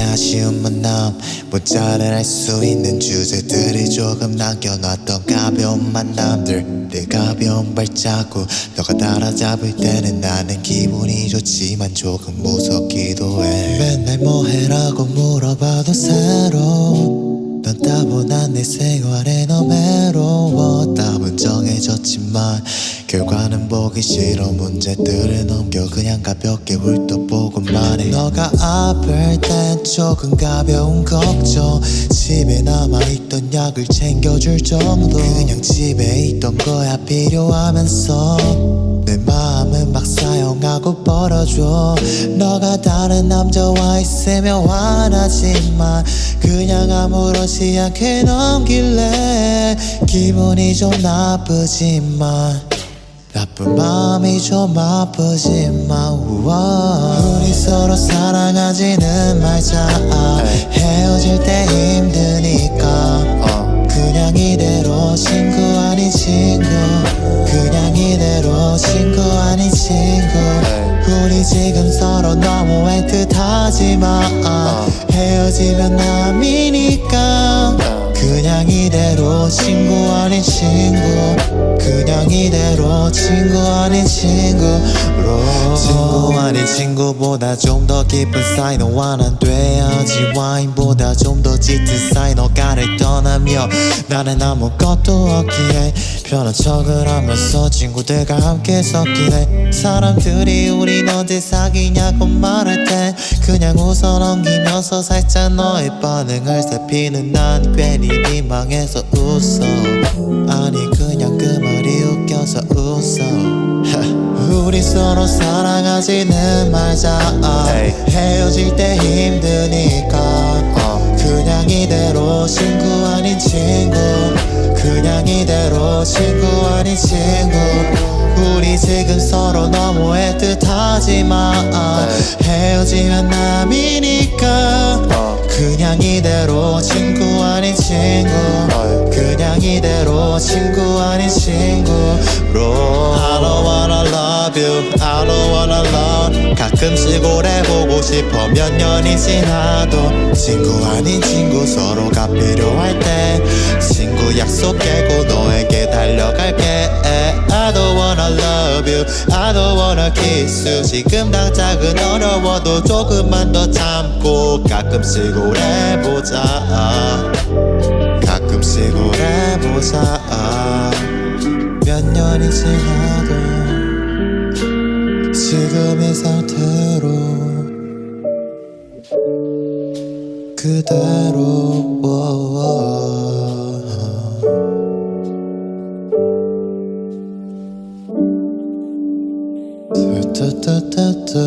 아쉬운 만남 할수 있는 주제들이 조금 남겨놨던 가벼운 만남들. 내 가벼운 발자국 너가 따라잡을 때는 나는 기분이 좋지만 조금 무섭기도 해. 맨날 뭐 해라고 물어봐도 새로 넌 따분한 내 생활에 너무 외로워. 답은 정해졌지만 결과는 보기 싫어. 문제들을 넘겨 그냥 가볍게 훑어보고만 해. 너가 아플 땐 조금 가벼운 걱정. 집에 남아있던 약을 챙겨줄 정도. 그냥 집에 있던 거야 필요하면서. 내 마음은 막 사용하고 벌어줘. 너가 다른 남자와 있으면 화나지만 그냥 아무렇지 않게 넘길래. 기분이 좀 나쁘지만 마음이 좀 아프지만 우와. 우리 서로 사랑하지는 말자. 헤어질 때 힘드니까. 그냥 이대로 친구 아닌 친구. 그냥 이대로 친구 아닌 친구. 우리 지금 서로 너무 애틋하지만 헤어지면 남이니까 그냥 이대로 친구 아닌 친구. 그냥 이대로 친구 아닌 친구로. 친구 아닌 친구보다 좀 더 깊은 사이 너와 난 돼야지 와인보다 좀 더 짙은 사이 너가 를 떠나며 나는 아무것도 없기에 편한 척을 하면서 친구들과 함께 섞이네 사람들이 우린 언제 사귀냐고 말할 때 그냥 웃어 넘기면서 살짝 너의 반응을 살피는 난 괜히 민망해서 웃어. 아니 그냥 그 말이 웃겨서 웃어. 우리 서로 사랑하지는 말자. 헤어질 때 힘드니까. 그냥 이대로 친구 아닌 친구. 그냥 이대로 친구 아닌 친구. 우리 지금 서로 너무 애틋하지만 헤어지면 남이니까. 그냥 이대로 친구 아닌 친구 이대로 친구 아닌 친구로. I don't wanna love you I don't wanna love. 가끔씩 오래 보고 싶어 몇 년이 지나도 친구 아닌 친구 서로가 필요할 때 친구 약속 깨고 너에게 달려갈게. I don't wanna love you I don't wanna kiss you. 지금 당장은 어려워도 조금만 더 참고 가끔씩 오래 보자 지금의 상태로 그대로 뜨뜨뜨뜨뜨